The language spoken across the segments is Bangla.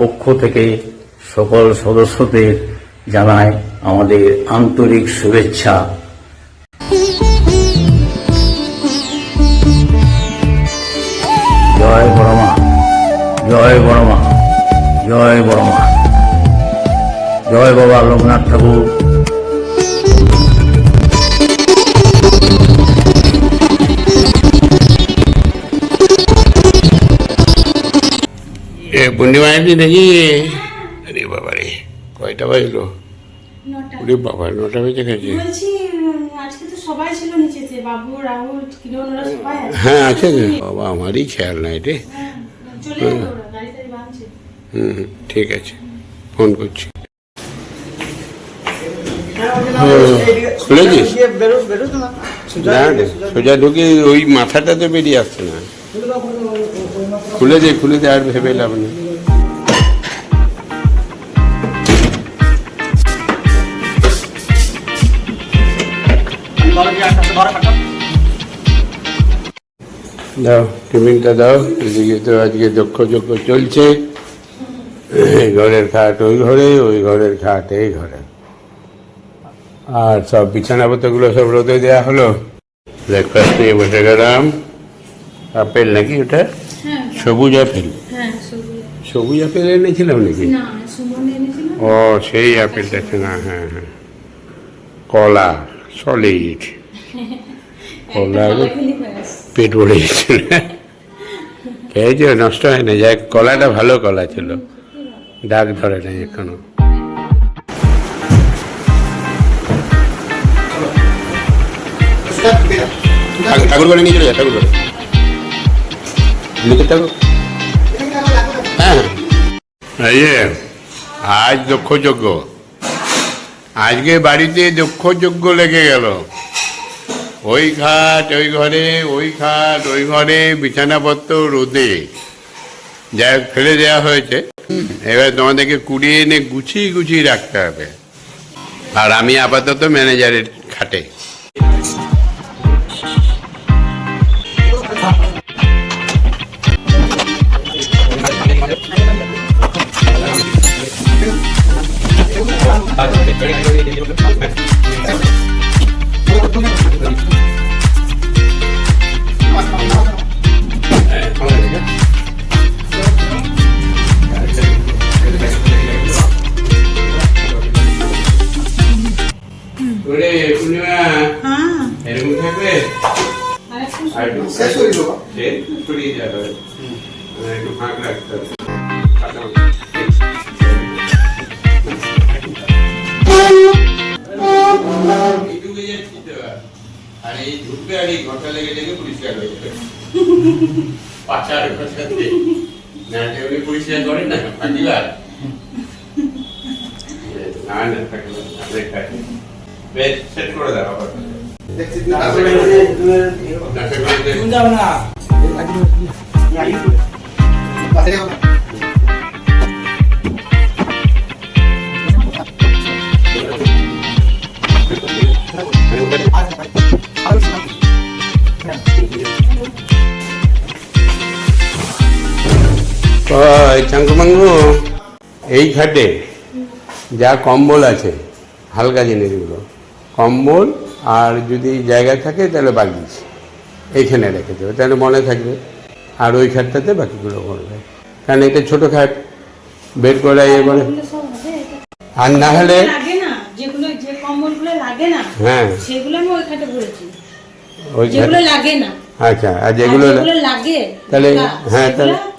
পক্ষ থেকে সকল সদস্যদের জানায় আমাদের আন্তরিক শুভেচ্ছা। জয় বড়মা জয় বড়মা জয় বড়মা। জয় বাবা লোকনাথ ঠাকুর। এ পূর্ণিমায় দিন নাকি আরে বাবা রে কয়টা বাজলো? ওরে বাবা নটা বেজে গেছে। হ্যাঁ আছে। বাবা আমারই খেয়াল নাই রে। হ্যাঁ, বাঁধছে। হুম হুম, ঠিক আছে। ফোন করছি। খুলেছিস? না। রে সোজা ঢুকে ওই মাথাটা তো বেরিয়ে আসছে না। খুলে দে খুলে দে, আর ভেবে লাভ নেই। দাও, টিফিনটা দাও, এদিকে তো আজকে দক্ষ যজ্ঞ চলছে। এই ঘরের খাট ওই ঘরে, ওই ঘরের খাট এই ঘরে। আর সব বিছানাপত্রগুলো সব রোদে দেওয়া হলো। ব্রেকফাস্ট নিয়ে বসে গেলাম। আপেল নাকি ওটা? সবুজ আপেল? হ্যাঁ সবুজ সবুজ আপেল এনেছিলাম নাকি? না সুমন এনেছিল। ও সেই আপেলটা না হ্যাঁ হ্যাঁ কলা সলিড কলা পেট ভরে গেছিল। খেয়েছে নষ্ট হয় না যাক কলাটা ভালো কলা ছিল। দাগ ধরে নাই এখনও। ঠাকুর- করে নিয়ে চলে যা ঠাকুর করে এই আজ দক্ষযজ্ঞ আজকে বাড়িতে দক্ষযজ্ঞ লেগে গেল। ওই খাট ওই ঘরে, ওই খাট ওই ঘরে বিছানাপত্র, রোদে। যা ফেলে দেওয়া হয়েছে। এবার তোমাদেরকে কুড়িয়ে এনে গুছিয়ে গুছিয়ে রাখতে হবে। আর আমি আপাতত ম্যানেজারের খাটে। আর এই ঢুকবে আর এই ঘরটা লেগে লেগে পরিষ্কার হয়ে যাবে। পাচার পাচারতে না এমনি পরিষ্কার করে না পাঁচিবার না না থাকে না বেশ সেট করে দাও আবার। নাটক করে দে। ওই চাঙ্কুমাঙ্গু এই খাটে যা কম্বল আছে হালকা জিনিসগুলো কম্বল আর যদি জায়গা থাকে তাহলে বাগিস এইখানে রেখে দেবে তাহলে মনে থাকবে আর ওই খাটটাতে বাকিগুলো করবে। কারণ এটা ছোটো খাট বের করে ইয়ে করে। আর না হলে হ্যাঁ। সেগুলো আমি ওই খাটে ভরেছি। ওই যেগুলো লাগে না। আচ্ছা আর যেগুলো লাগে তাহলে- হ্যাঁ, তাহলে-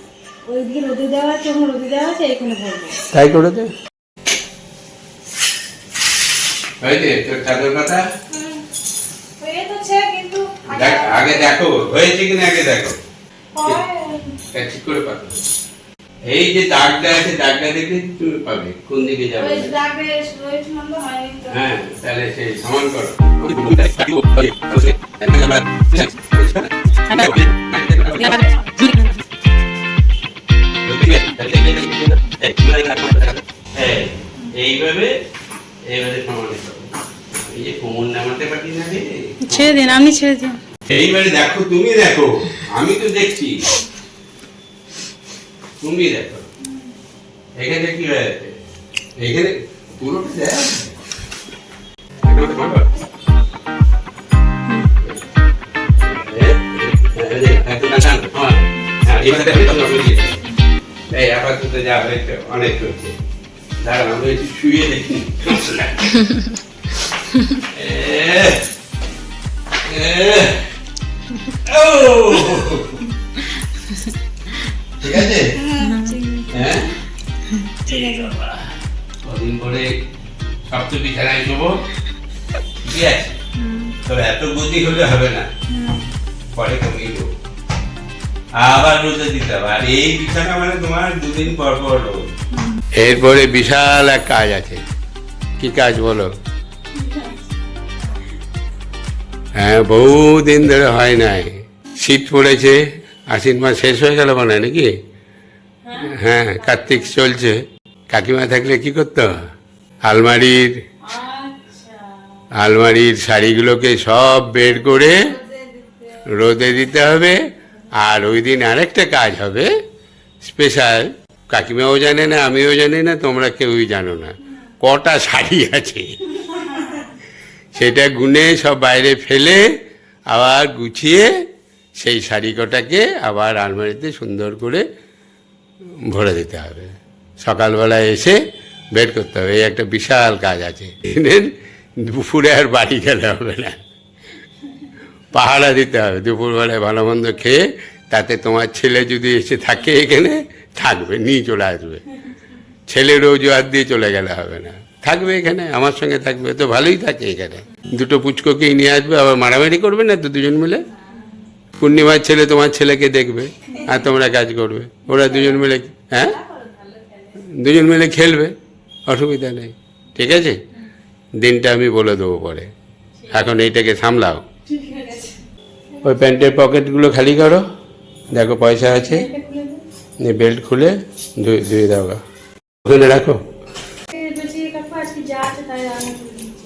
ওইদিকে রোদে দেওয়া আছে ওখানে রোদে দেওয়া আছে এখানে ভরবো তাই করে দে। হয়েছে তোর চাদর কথা? হয়ে যাচ্ছে কিন্তু দেখ আগে দেখো হয়েছে কিনা আগে দেখো। ঠিক করে পাবে। এই যে দাগটা আছে দাগটা দেখলে তুমি পাবে কোন দিকে যাবে ওই দাগে রয়েছে মন্দ হয়নি তো। হ্যাঁ তাহলে সেই সমান করো। এই, এইভাবে এইভাবে করো এই যে কোমর নামাতে পারি না ছেড়ে দিন আপনি ছেড়ে দিন। এইবারে দেখো তুমি দেখো আমি তো দেখছি। তুমি দেখো। এখানে কি হয়েছে? এখানে পুরো দেখ। হ্যাঁ, এবার দেখো, এই, আপাতত যা হয়েছে অনেক হয়েছে। আমরা একটু শুয়ে দেখি! ঠিক আছে? হ্যাঁ? ঠিক আছে। কদিন পরে সপ্ত বিছানায় শোবো। ঠিক আছে? তবে এত গতি হলে হবে না। পরে কমিয়ে দেবো। আবার দিতে এই বিছানা মানে তোমার দুদিন পর পর এরপরে বিশাল এক কাজ আছে। কি কাজ বলো? হ্যাঁ বহুদিন ধরে হয় নাই। শীত পড়েছে, আশ্বিন মাস শেষ হয়ে গেল মনে হয় নাকি? হ্যাঁ কার্তিক চলছে। কাকিমা থাকলে কি করতে? আলমারির আলমারির শাড়িগুলোকে সব বের করে রোদে দিতে হবে। আর ওই দিন আরেকটা কাজ হবে। স্পেশাল কাকিমাও জানে না, আমিও জানি না, তোমরা কেউই জানো না। কটা শাড়ি আছে? সেটা গুনে সব বাইরে ফেলে আবার গুছিয়ে সেই শাড়ি কটাকে আবার আলমারিতে সুন্দর করে ভরে দিতে হবে। সকালবেলায় এসে বের করতে হবে। এই একটা বিশাল কাজ আছে। দুপুরে আর বাড়ি গেলে হবে না। পাহারা দিতে হবে। দুপুরবেলায় ভালো মন্দ খেয়ে তাতে তোমার ছেলে যদি এসে থাকে এখানে, থাকবে, নিয়ে চলে আসবে। ছেলে হাত দিয়ে চলে গেলে হবে না। থাকবে এখানে, আমার সঙ্গে থাকবে, তো ভালোই থাকে এখানে। দুটো পুচকোকেই নিয়ে আসবে, আবার মারামারি করবে না তো দুজন মিলে? পূর্ণিমার ছেলে তোমার ছেলেকে দেখবে আর তোমরা কাজ করবে। ওরা দুজন মিলে হ্যাঁ? দুজন মিলে খেলবে, অসুবিধা নেই। ঠিক আছে? দিনটা আমি বলে দেবো পরে। এখন এইটাকে সামলাও। ওই প্যান্টের পকেটগুলো খালি করো। দেখো পয়সা আছে। বেল্ট খুলে ধুয়ে ধুয়ে দাও। ওখানে রাখো।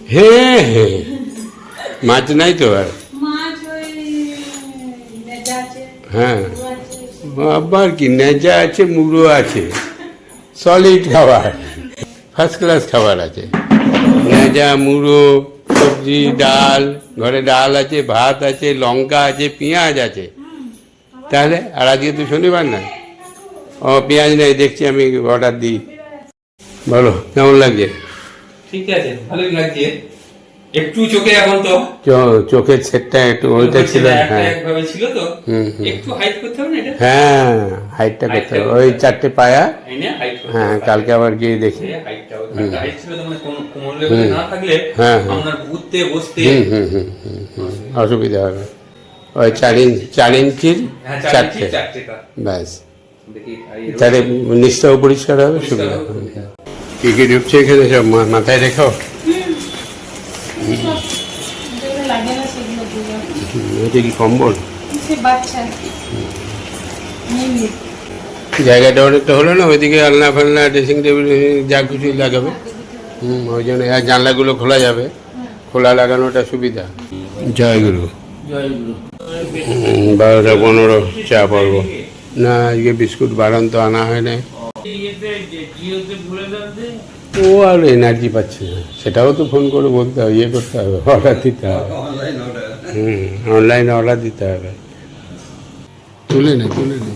হ্যাঁ হ্যাঁ। মাছ নাই তো আর। হ্যাঁ। কি? নেজা আছে, মুড়ো আছে। সলিড খাবার। ফার্স্ট ক্লাস খাবার আছে। নেজা, মুড়ো, সবজি, ডাল। ঘরে ডাল আছে ভাত আছে লঙ্কা আছে পেঁয়াজ আছে। তাহলে আর আজকে তো শনিবার না? ও পেঁয়াজ নেই দেখছি আমি অর্ডার দিই। বলো কেমন লাগছে? ঠিক আছে ভালোই লাগছে। একটু চোখে এখন তো। চোখের সেটটা একটু ওইটা ছিল হ্যাঁ। একভাবে ছিল তো। একটু হাইট করতে হবে না এটা? হ্যাঁ হাইটটা করতে হবে। ওই চারটে পায়া। হ্যাঁ কালকে আবার গিয়ে দেখি। হাইটটা হাইট ছিল তো মানে কোম- না থাকলে হ্যাঁ, হ্যাঁ। আপনার উঠতে বসতে হুম হুম হুম হুম, হুম অসুবিধা হবে। ওই চার ইঞ্চ চার ইঞ্চির হ্যাঁ চার চারটে। ব্যাস। তাহলে নিচটাও পরিষ্কার হবে সুবিধা। কি কি ঢুকছে এখানে সব মাথায় রেখো? এটা কি কম্বল? জায়গাটা অনেকটা হলো না? ওইদিকে আলনা ফালনা ড্রেসিং টেবিল যা কিছু লাগাবে। হুম ওই জন্য আর জানলাগুলো খোলা যাবে। খোলা লাগানোটা সুবিধা। জয় গুরু। বারোটা পনেরো চা পড়ব। না আজকে বিস্কুট বারান তো আনা হয় না ও আর এনার্জি পাচ্ছে না। সেটাও তো ফোন করে বলতে হবে ইয়ে করতে হবে অর্ডার দিতে হবে। হুম অনলাইনে অর্ডার দিতে হবে। তুলে নে তুলে নে।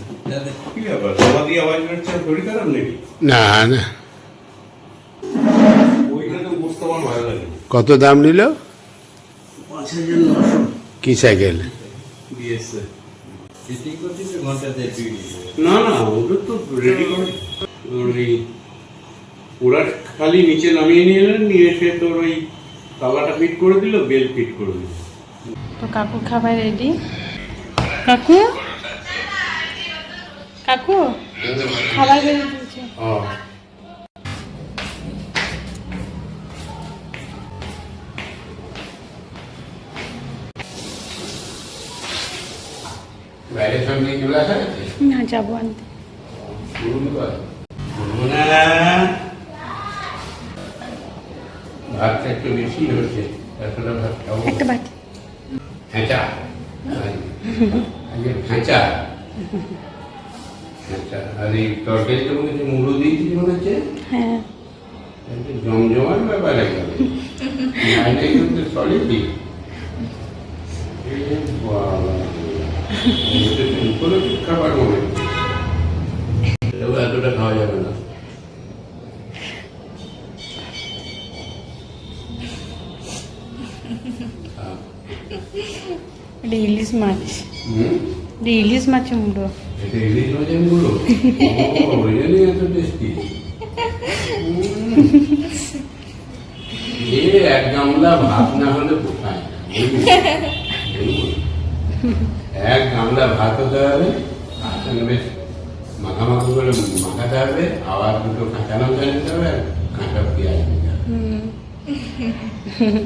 না না। কত দাম নিল? কি সাইকেল? না না ওটা তো রেডি করে। ওরা খালি নিচে নামিয়ে নিয়ে এলেন নিয়ে এসে তোর ওই তালাটা ফিট করে দিল বেল ফিট করে দিল। তো কাকু খাবার রেডি কাকু? কাকু? খাবার বেরিয়ে দিয়েছে নিয়ে চলে আসা গেছে? না যাব আনতে। ভাতটা একটু বেশি হয়েছে এতটা ভাত খাব। একটা বাটি। খেঁচা? আগে খেঁচা? আচ্ছা আর এই তরকারিটা মনে হচ্ছে মুড়ো দিয়েছিস মনে হচ্ছে। হ্যাঁ। জমজমার ব্যাপার একদম নাইলে কিন্তু সলিডই খাবার মনে। এতটা খাওয়া যাবে না। এটা ইলিশ মাছ। এটা ইলিশ মাছের মুড়ো। এটা ইলিশ মাছেরগুলো রিয়েলি এত টেস্টি এ এক গামলা ভাত না হলে কোথায়? এক গামলা ভাত হতে হবে তার সঙ্গে বেশ মাখা মাখা করে মাখাতে হবে আবার দুটো কাঁচা লঙ্কা দিতে হবে আর কাঁচা পেঁয়াজ দিতে হবে।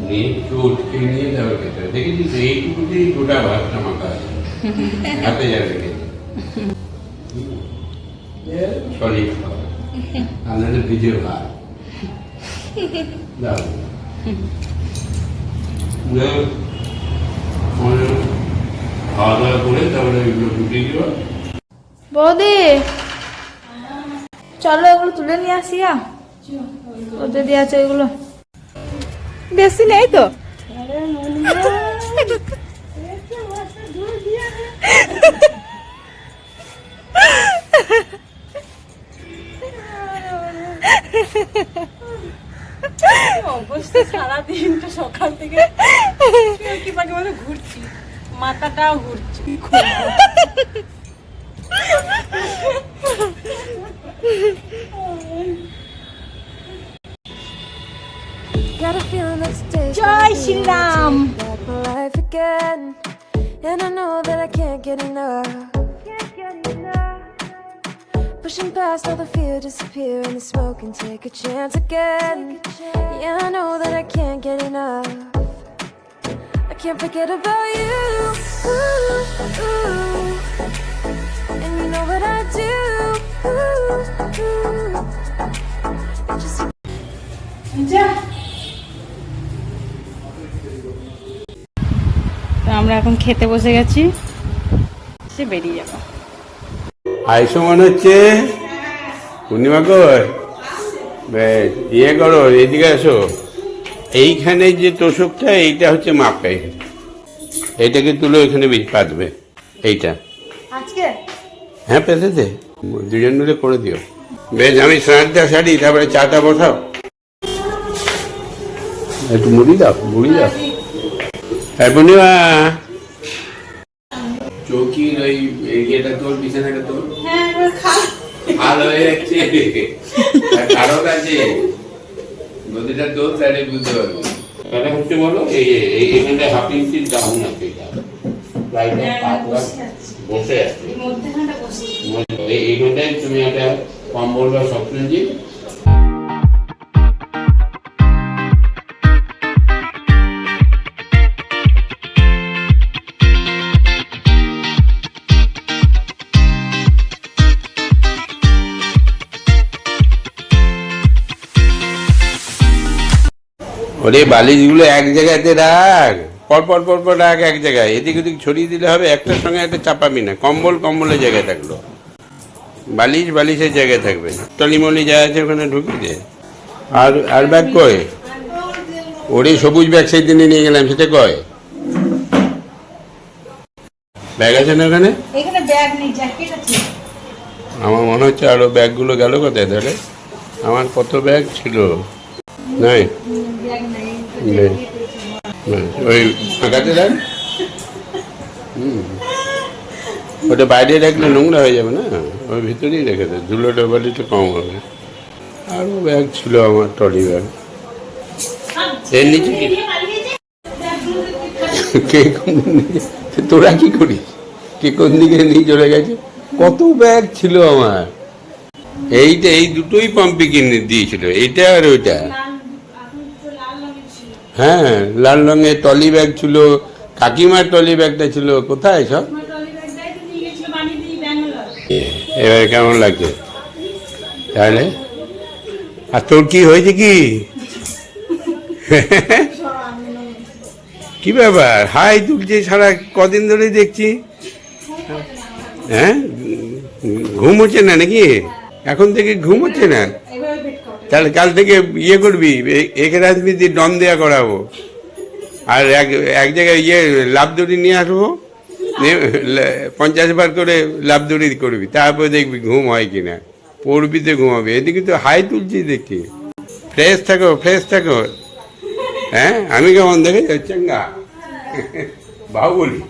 নিয়ে একটু উঠকে নিয়ে তারপর খেতে হবে। দেখেছিস এইটুকুতেই গোটা ভাতটা মাখা আছে। হাতে যাবে খেতে আর নাহলে ভিজে ভাত। না, খাওয়া দাওয়া করে তারপরে এগুলো ফুটিয়ে দিবা বৌদি চলো এগুলো তুলে নিয়ে আসি। ওদের দিয়ে আছে এগুলো। বেশি নেই তো? অবশ্যই সারাদিনটা সকাল থেকে কি পাখি বলে ঘুরছি। মাথাটাও ঘুরছি Got a feeling that today's Jai gonna be Shri a Ram. take back my life again. And I know that I can't get enough. Pushing past all the fear, disappear in the smoke and take a chance again. Yeah, I know that I can't get enough. Can't forget about you. Ooh, ooh. And you know what I do. Ooh, ooh. Just তো আমরা এখন খেতে বসে গেছি সে বেরিয়ে যাব আইসো মনে হচ্ছে পূর্ণিমা কই ইয়ে করো এদিকে আসো এইখানে যে তোষকটা এইটা হচ্ছে মাপে এইটাকে তুলে ওইখানে বীজ পাতবে। এইটা। হ্যাঁ পেতে দে দুজন মিলে করে দিও। বেশ আমি স্নানটা সারি তারপরে চাটা বসাও। একটু মুড়ি দাও মুড়ি দাও। হ্যাঁ পূর্ণিমা। চৌকির ওই ইয়েটা তোর বিছানাটা তোর? ভালো হয়ে যাচ্ছে আর কারণ আছে। নদীটা দোষ তাহলে বুঝতে পারব? তাহলে হচ্ছে বলো এই এখানটা হাফ ইঞ্চির ডাউন আছে এটা। পাতলা বসে আছে। এই- এইখানটায় তুমি একটা কম্বল বা সপ্তঞ্জি ওরে বালিশগুলো এক জায়গাতে রাখ। পর পর পর পর রাখ এক জায়গায়। এদিক ওদিক ছড়িয়ে দিলে হবে একটার সঙ্গে একটা চাপাবি না। কম্বল কম্বলের জায়গায় থাকল। বালিশ বালিশের জায়গায় থাকবে টলিমলি যা আছে ওখানে ঢুকিয়ে দে। আর আর ব্যাগ কয় ওরে সবুজ ব্যাগ সেই দিনে নিয়ে গেলাম সেটা কয় ব্যাগ আছে না ওখানে? আমার মনে হচ্ছে আরও ব্যাগগুলো গেল কোথায়? ধরে। আমার কত ব্যাগ ছিল? নাই। নেই। ওই ফাঁকাতে রাখ হুম। ওটা বাইরে রাখলে নোংরা হয়ে যাবে না? ওই ভিতরেই রেখে দে ধুলো ডোবালিটা কম হবে। আরও ব্যাগ ছিল আমার টলি ব্যাগ। এর নিচে কে? তোরা কি করিস? কে কোন দিকে নিয়ে চলে গেছে? কত ব্যাগ ছিল আমার। এইটা এই দুটোই পাম্পি কিনে দিয়েছিল। এইটা আর ওইটা। হ্যাঁ লাল রঙের টলি ব্যাগ ছিল কাকিমার টলি ব্যাগটা ছিল কোথায় সব? এবারে কেমন লাগছে? তাহলে? আর তোর কি হয়েছে কি? কি ব্যাপার? হাই তুলছে সারা কদিন ধরে দেখছি। হ্যাঁ? ঘুম হচ্ছে না নাকি? এখন থেকে ঘুম হচ্ছে না? তাহলে কাল থেকে ইয়ে করবি একে রাজনীতি ডন দেওয়া করাবো। আর এক এক জায়গায় ইয়ে লাভ দড়ি নিয়ে আসব পঞ্চাশ বার করে লাভ দড়ি করবি, তারপরে দেখবি ঘুম হয় কিনা পড়বি তো ঘুমাবে এদিকে তো হাই তুলছি দেখছি ফ্রেশ থাকো ফ্রেশ থাকো। হ্যাঁ আমি কেমন দেখে চাঙ্গা? বাহুবলি।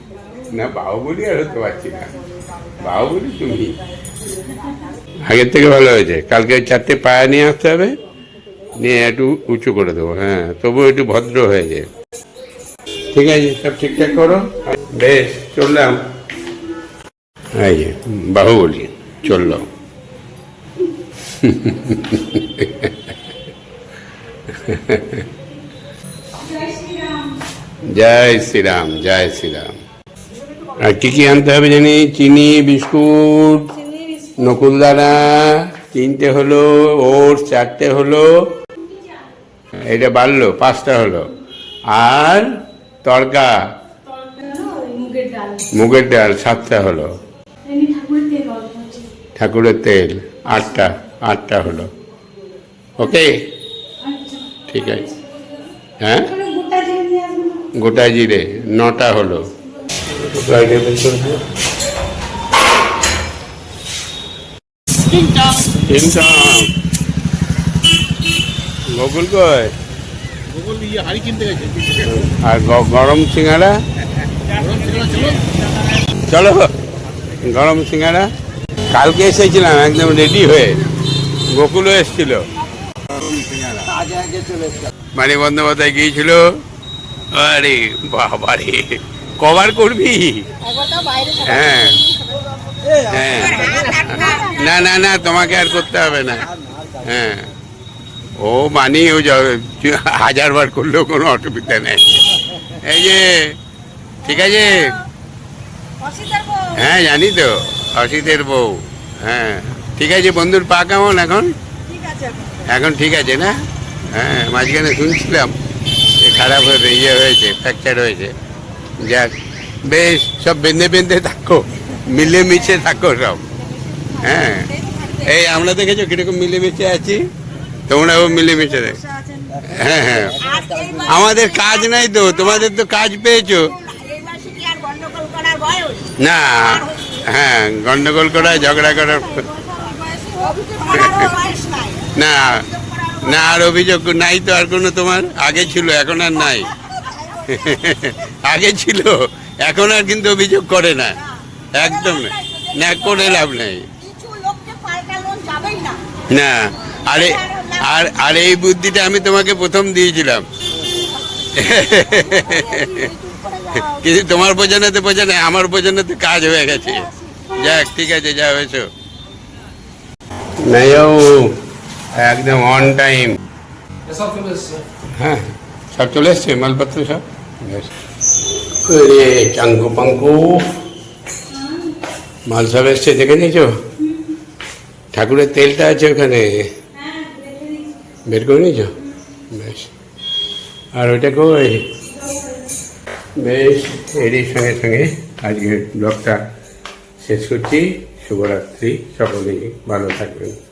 না, বাহুবলি আর হতে পারছি না। বাহুবলি তুমি। আগের থেকে ভালো হয়েছে। কালকে চারটে পায়া নিয়ে আসতে হবে, নিয়ে একটু উঁচু করে দেবো হ্যাঁ তবু একটু ভদ্র হয়েছে ঠিক আছে, সব ঠিকঠাক করো? বেশ, চললাম। এই যে, বাহুবলি, চলল। জয় শ্রীরাম জয় শ্রীরাম। আর কি কি আনতে হবে জানি? চিনি, বিস্কুট নকুলদানা তিনটে হলো ওর চারটে হলো এটা বাড়লো পাঁচটা হলো। আর তরকা মুগের ডাল সাতটা হলো। ঠাকুরের তেল আটটা আটটা হলো। ওকে? ঠিক আছে। হ্যাঁ? গোটা জিরে নটা হলো। বকুল কয় আর গরম সিঙ্গারা? চলো গরম সিঙ্গারা। কালকে এসেছিলাম একদম রেডি হয়ে। গোকুলও এসেছিল। মানে বন্দ্যোপাধ্যায় গিয়েছিল। আরে বাবারে কভার করবি? হ্যাঁ। হ্যাঁ। না না না তোমাকে আর করতে হবে না। হ্যাঁ। ও মানি ও হাজার বার করলেও কোনো অসুবিধা নেই। এই যে ঠিক আছে? হ্যাঁ জানি তো অসিতের বউ। হ্যাঁ ঠিক আছে বন্ধুর পা কেমন এখন? এখন ঠিক আছে না? হ্যাঁ মাঝখানে শুনছিলাম যে খারাপ হয়েছে ইয়ে হয়েছে ফ্র্যাকচার হয়েছে। যাক বেশ সব বেঁধে বেঁধে থাকো মিলেমিশে থাকো সব। হ্যাঁ। এই আমরা দেখেছ কীরকম মিলেমিশে আছি? তোমরাও মিলেমিশে দেখ। হ্যাঁ হ্যাঁ। আমাদের কাজ নাই তো, তোমাদের তো কাজ পেয়েছ। না হ্যাঁ গন্ডগোল করা, ঝগড়া করার না না, আর অভিযোগ নাই তো, আর কোনো তোমার? আগে ছিল, এখন আর নাই। আগে ছিল, এখন আর কিন্তু অভিযোগ করে না। একদম না। করে লাভ নেই। না, আরে, আর আর এই বুদ্ধিটা আমি তোমাকে প্রথম দিয়েছিলাম। কিন্তু তোমার বোঝানোতে বোঝানো আমার বোঝানোতে কাজ হয়ে গেছে। যাক, ঠিক আছে যা হয়েছো নাইও, একদম অন টাইম হ্যাঁ সব চলে এসছে, মালপত্র সব? চাঙ্কু পাঙ্কু। মাল সব এসছে, দেখে নিয়েছো? ঠাকুরের তেলটা আছে ওখানে? বের করে নিয়েছ? বেশ। আর ওইটা কই? বেশ, এরই সঙ্গে সঙ্গে আজকের ব্লগটা শেষ করছি। শুভরাত্রি, সকলেই ভালো থাকবেন।